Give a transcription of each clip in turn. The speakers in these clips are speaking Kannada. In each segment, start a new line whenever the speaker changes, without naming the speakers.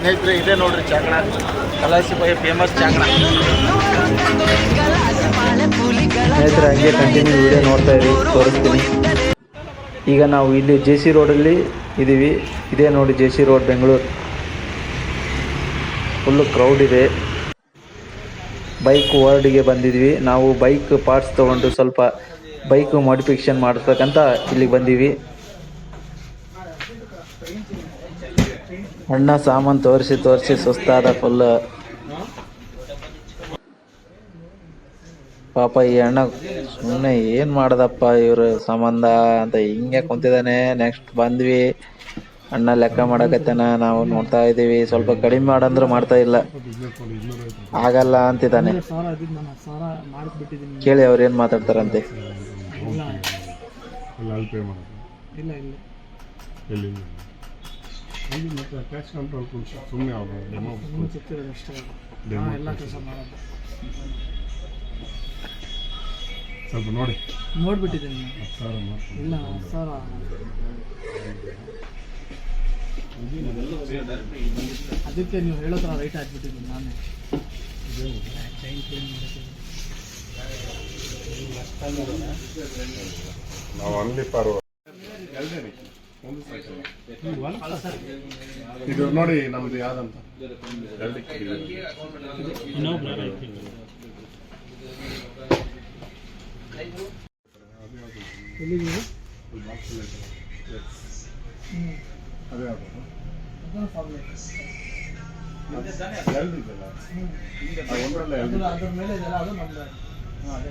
ಸ್ನೇಹಿತರೆ, ಇದೆ ನೋಡ್ರಿ ಚಾಕಣ. ಕಲಾಸಿ ಬಾಯಿ ಫೇಮಸ್ ಚಾಕಣ.
ಸ್ನೇಹಿತರೆ, ಹಂಗೆ ಕಂಟಿನ್ಯೂ ವಿಡಿಯೋ ನೋಡ್ತಾ ಇರಿ, ತೋರಿಸ್ತೀನಿ. ಈಗ ನಾವು ಇಲ್ಲಿ ಜೆ ಸಿ ರೋಡಲ್ಲಿ ಇದ್ದೀವಿ ಇದೇ ನೋಡಿ J C road, Bengaluru. Full crowd ಇದೆ. ಬೈಕ್ ವರ್ಡ್ಗೆ ಬಂದಿದ್ವಿ. ನಾವು ಬೈಕ್ ಪಾರ್ಟ್ಸ್ ತೊಗೊಂಡು ಸ್ವಲ್ಪ ಬೈಕ್ ಮಾಡಿಫಿಕೇಷನ್ ಮಾಡಿಸ್ಬೇಕಂತ ಇಲ್ಲಿಗೆ ಬಂದೀವಿ. ಅಣ್ಣ ಸಾಮಾನು ತೋರಿಸಿ ತೋರಿಸಿ ಸುಸ್ತಾದ ಫುಲ್ ಪಾಪ ಈ ಅಣ್ಣ ಸುಮ್ಮನೆ ಏನು ಮಾಡ್ದಪ್ಪ ಇವ್ರ ಸಂಬಂಧ ಅಂತ ಹಿಂಗೆ ಕುಂತಿದ್ದಾನೆ ನೆಕ್ಸ್ಟ್ ಬಂದ್ವಿ. ಅಣ್ಣ ಲೆಕ್ಕ ಮಾಡಕತ್ತಾನ, ನಾವು ನೋಡ್ತಾ ಇದ್ದೀವಿ. ಸ್ವಲ್ಪ ಕಡಿಮೆ ಮಾಡಂದ್ರೆ ಮಾಡ್ತಾ ಇಲ್ಲ. ಆಗಲ್ಲ ಅಂತಿದ್ದಾನೆ. ಕೇಳಿ ಅವ್ರು ಏನು ಮಾತಾಡ್ತಾರಂತೆ.
ಇಲ್ಲ
ಇಲ್ಲ.
ಇಲ್ಲ
ಮತ್ತೆ ಕ್ಯಾಶ್ ಕಂಟ್ರೋಲ್ ಸುಮ್ಮನೆ ಅವರು ಡೆಮೋ
ಸುಮ್ಮನೆ ಸಿಗ್ತಿರೋದು ಅಷ್ಟೇ.
Demo
ಎಲ್ಲ ಕೆಲಸ ಮಾಡೋದು.
ಸ್ವಲ್ಪ ನೋಡಿ.
ನೋಡ್ಬಿಟ್ಟಿದ್ದೀನಿ.
ಹತ್ತು ಸಾವಿರ ಮಾಡ್ತೀನಿ
ಇಲ್ಲ ಸಾರ ಅದಕ್ಕೆ ನೀವು ಹೇಳೋ ಥರ ರೈಟ್ ಹಾಕ್ಬಿಟ್ಟಿದ್ದೀನಿ ನಾನೇ. ಚೈನ್ ಕ್ಲೀನ್ ಮಾಡೋಕ್ಕೆ
ನಾವು ಅನ್ಲಿ ಪಾರು ಒಂದು ಸಾಕಲ್ಲ ಇದು ನೋಡಿ ನಮ್ದು ಯಾವ್ದಂತ. ಅದೇ
ಫಾರ್ಮೇಟ್
ಎಲ್ದಿದೆಲ್ಲ ಒಂದರಲ್ಲ
ಅದ್ರ ಮೇಲೆ ಇದೆಲ್ಲ ಅದು ನಮ್ದು. ಹಾಂ ಅದೇ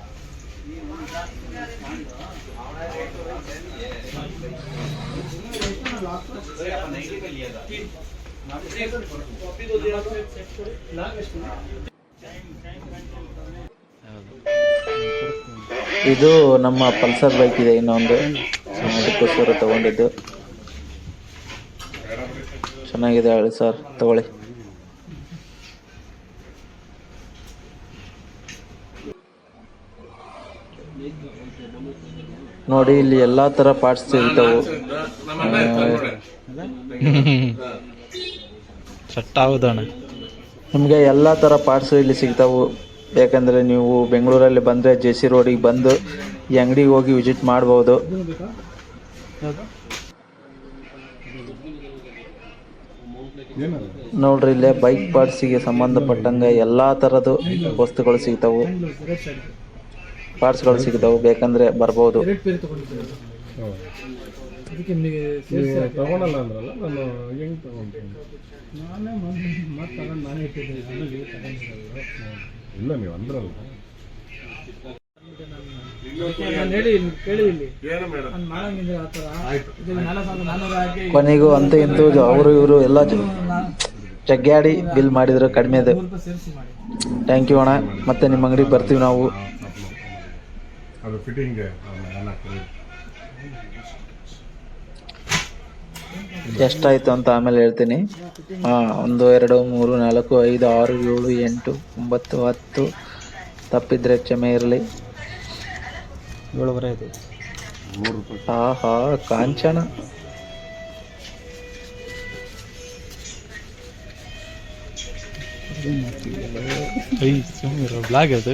ಇದು ನಮ್ಮ ಪಲ್ಸರ್ ಬೈಕ್ ಇದೆ ಇನ್ನೊಂದು. ಅದಕ್ಕೋಸ್ಕರ ತಗೊಂಡಿದ್ದು. ಚೆನ್ನಾಗಿದೆ ಹೇಳಿ ಸರ್ ತಗೊಳ್ಳಿ. ನೋಡಿ ಇಲ್ಲಿ ಎಲ್ಲಾ ತರ ಪಾರ್ಟ್ಸ್ ಸಿಗ್ತಾವು. ನಿಮಗೆ ಎಲ್ಲಾ ತರ ಪಾರ್ಟ್ಸ್ ಇಲ್ಲಿ ಸಿಗ್ತಾವು. ಯಾಕಂದ್ರೆ ನೀವು ಬೆಂಗಳೂರಲ್ಲಿ ಬಂದ್ರೆ ಜೆ ಸಿ ರೋಡಿಗೆ ಬಂದು ಈ ಅಂಗಡಿಗೆ ಹೋಗಿ ವಿಸಿಟ್
ಮಾಡಬಹುದು
ನೋಡ್ರಿ ಇಲ್ಲೇ ಬೈಕ್ ಪಾರ್ಟ್ಸಿಗೆ ಸಂಬಂಧಪಟ್ಟಂಗೆ ಎಲ್ಲಾ ತರದ ವಸ್ತುಗಳು ಸಿಗ್ತಾವು. ಪಾರ್ಟ್ಸ್ಗಳು ಸಿಗ್ತಾವೆ ಬೇಕಂದ್ರೆ
ಬರಬಹುದು
ಅದಕ್ಕೆ ನಿಮಗೆ
ತಗೊಳಲ್ಲ ಅಂದ್ರಲ್ಲ ನಾನು ಹೆಂಗ್
ನಾನೇ ಮತ್ತೆ ತಗೊಂಡು ನಾನೇ ಇಟ್ಟಿದ್ದೆ ನೀವು
ಇಲ್ಲ ನೀವು ಅಂದ್ರಲ್ಲ.
ಕೊನೆಗೂ ಅಂತ ಇಂತು ಅವರು ಇವರು ಎಲ್ಲ ಜಗ್ಗಾಡಿ ಬಿಲ್ ಮಾಡಿದ್ರು ಕಡಿಮೆ ಅದು ಥ್ಯಾಂಕ್ ಯು ಅಣ್ಣ. ಮತ್ತೆ ನಿಮ್ಮ ಅಂಗಡಿಗೆ ಬರ್ತೀವಿ ನಾವು.
ಅದು ಫಿಟ್ಟಿಂಗ್
ಎಷ್ಟು ಆಯ್ತು ಅಂತ ಆಮೇಲೆ ಹೇಳ್ತೀನಿ. ಹಾಂ ಒಂದು ಎರಡು ಮೂರು ನಾಲ್ಕು ಐದು ಆರು ಏಳು ಎಂಟು ಒಂಬತ್ತು ಹತ್ತು. ತಪ್ಪಿದ್ರೆ ಕ್ಷಮೆ ಇರಲಿ.
ಏಳುವರೆ ಆಯ್ತು.
ಮೂರು ರೂಪಾಯಿ
ಆಹಾ ಕಾಂಚನ
ಬ್ಲಾಗ್ ಅದು.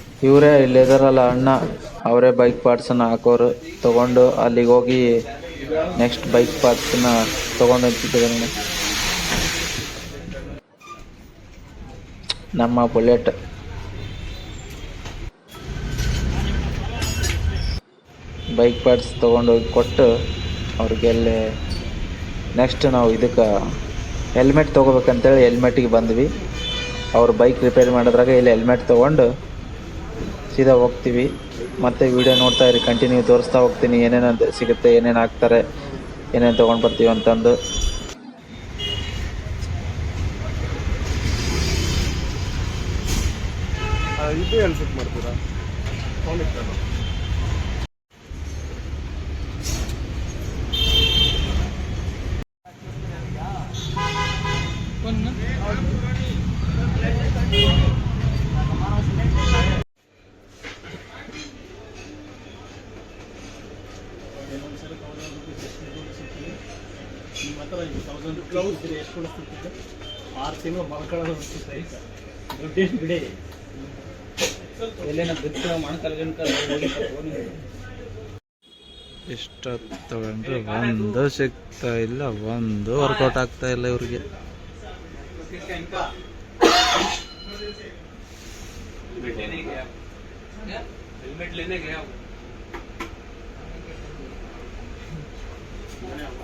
ಇವರೇ ಇಲ್ಲಿದಾರಲ್ಲ ಅಣ್ಣ, ಅವರೇ ಬೈಕ್ ಪಾರ್ಟ್ಸನ್ನು ಹಾಕೋರು. ತಗೊಂಡು ಅಲ್ಲಿಗೆ ಹೋಗಿ ನೆಕ್ಸ್ಟ್ ಬೈಕ್ ಪಾರ್ಟ್ಸನ್ನ ತಗೊಂಡು ಹೋಗ್ತಿದ್ದಾರೆ ನಮ್ಮ ಬುಲೆಟ್ ಬೈಕ್ ಪಾರ್ಟ್ಸ್ ತೊಗೊಂಡೋಗಿ ಕೊಟ್ಟು ಅವ್ರಿಗೆ ಅಲ್ಲಿ ನೆಕ್ಸ್ಟ್ ನಾವು ಇದಕ್ಕೆ ಹೆಲ್ಮೆಟ್ ತೊಗೋಬೇಕಂತೇಳಿ ಹೆಲ್ಮೆಟಿಗೆ ಬಂದ್ವಿ. ಅವ್ರು ಬೈಕ್ ರಿಪೇರಿ ಮಾಡಿದ್ರಾಗ ಇಲ್ಲಿ ಹೆಲ್ಮೆಟ್ ತೊಗೊಂಡು ಸೀದಾ ಹೋಗ್ತೀವಿ. ಮತ್ತೆ ವಿಡಿಯೋ ನೋಡ್ತಾ ಇರಿ ಕಂಟಿನ್ಯೂ ತೋರಿಸ್ತಾ ಹೋಗ್ತೀನಿ ಏನೇನು ಸಿಗುತ್ತೆ ಏನೇನು ಹಾಕ್ತಾರೆ ಏನೇನು ತೊಗೊಂಡು ಬರ್ತೀವಿ ಅಂತಂದು.
ಇದು ಮಾಡ್ತೀರಾ? ಕೊಡಿಸ್ತಿತ್ತು
ಆರು ತಿಂಗಳು ಮಲ್ಕೊಳ್ಳೋದು ಸಹಿತ ದುಡ್ಡೇನು ಬಿಡಿ. ಎಲ್ಲೇನ ಬಿತ್ತು ಮಣ್ಕಲ್ಗನ್ಕ
ಎಷ್ಟೊತ್ತು ತಗೊಂಡ್ರೆ ಒಂದು ಸಿಗ್ತಾ ಇಲ್ಲ ಒಂದು ವರ್ಕೌಟ್ ಆಗ್ತಾ ಇಲ್ಲ ಇವ್ರಿಗೆ.
ಹೆಲ್ಮೆಟ್ ಲೇನೆ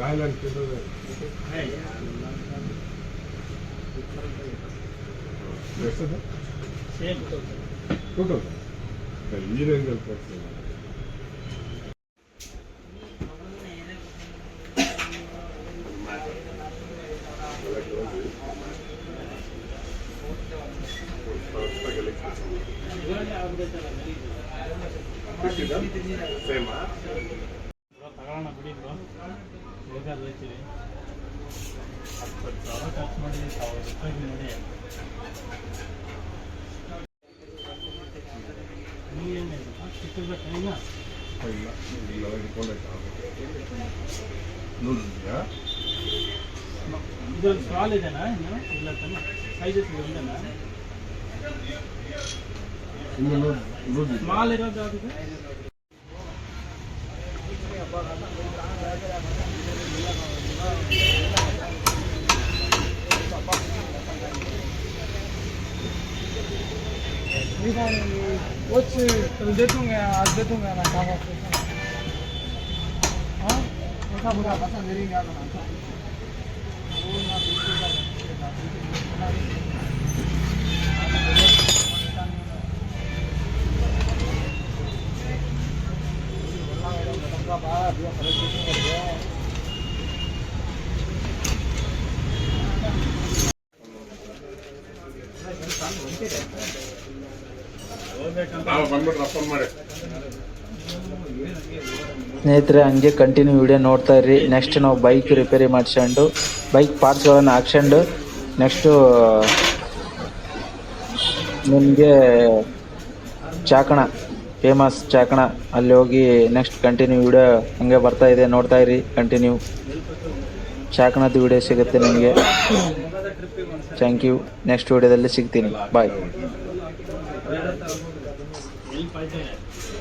రాయడానికి టూ థౌసండ్ ఈ రేంజ్ వెళ్తారు Thank. ಸಿಕ್ಕಿರ್ಬೇಕಾ ಈಗ
ಇಲ್ಲ ಇಲ್ಲ ಹಿಡ್ಕೊಂಡಾಯ್ತಾ ನೋಡಿದ್ಯಾ
ಇದೊಂದು ಸ್ಟಾಲ್ ಇದೆನಾ ಇನ್ನು ಇಲ್ಲ ತಾನೆ ಸೈಜಸ್ ಒಂದೇನಾ
ಇನ್ನು ನೋಡಿ ನೋಡಿ
ಸ್ಮಾಲ್ ಇರೋದು ಅದಕ್ಕೆ कुछ कल दे दूंगे आज दे दूंगा ना काम आपको हाँ ऐसा बुरा पसंद मेरी
ಸ್ನೇಹಿತರೆ, ಹಂಗೆ ಕಂಟಿನ್ಯೂ ವಿಡಿಯೋ ನೋಡ್ತಾ ಇರಿ ನೆಕ್ಸ್ಟ್ ನಾವು ಬೈಕ್ ರಿಪೇರಿ ಮಾಡಿಸ್ಕೊಂಡು ಬೈಕ್ ಪಾರ್ಟ್ಸ್ಗಳನ್ನು ಹಾಕ್ಸ್ಕೊಂಡು ನೆಕ್ಸ್ಟು ನಿಮಗೆ ಚಾಕಣ ಫೇಮಸ್ ಚಾಕಣ, ಅಲ್ಲಿ ಹೋಗಿ ನೆಕ್ಸ್ಟ್ ಕಂಟಿನ್ಯೂ ವಿಡಿಯೋ ಹಂಗೆ ಬರ್ತಾ ಇದೆ, ನೋಡ್ತಾ ಇರಿ ಕಂಟಿನ್ಯೂ ಚಾಕಣದ ವಿಡಿಯೋ ಸಿಗುತ್ತೆ ನಿಮಗೆ. ಥ್ಯಾಂಕ್ ಯು ನೆಕ್ಸ್ಟ್ ವಿಡಿಯೋದಲ್ಲಿ ಸಿಗ್ತೀನಿ. ಬಾಯ್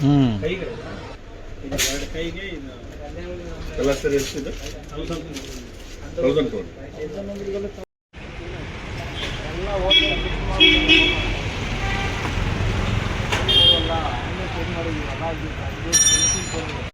ಹ್ಞೂ
ಎರಡು ಕೈಗೆ ಇದು
ಎಲ್ಲ ಸರಿ ಎಷ್ಟಿದೆ? ತೌಸಂಡ್ ಕೊಡಿ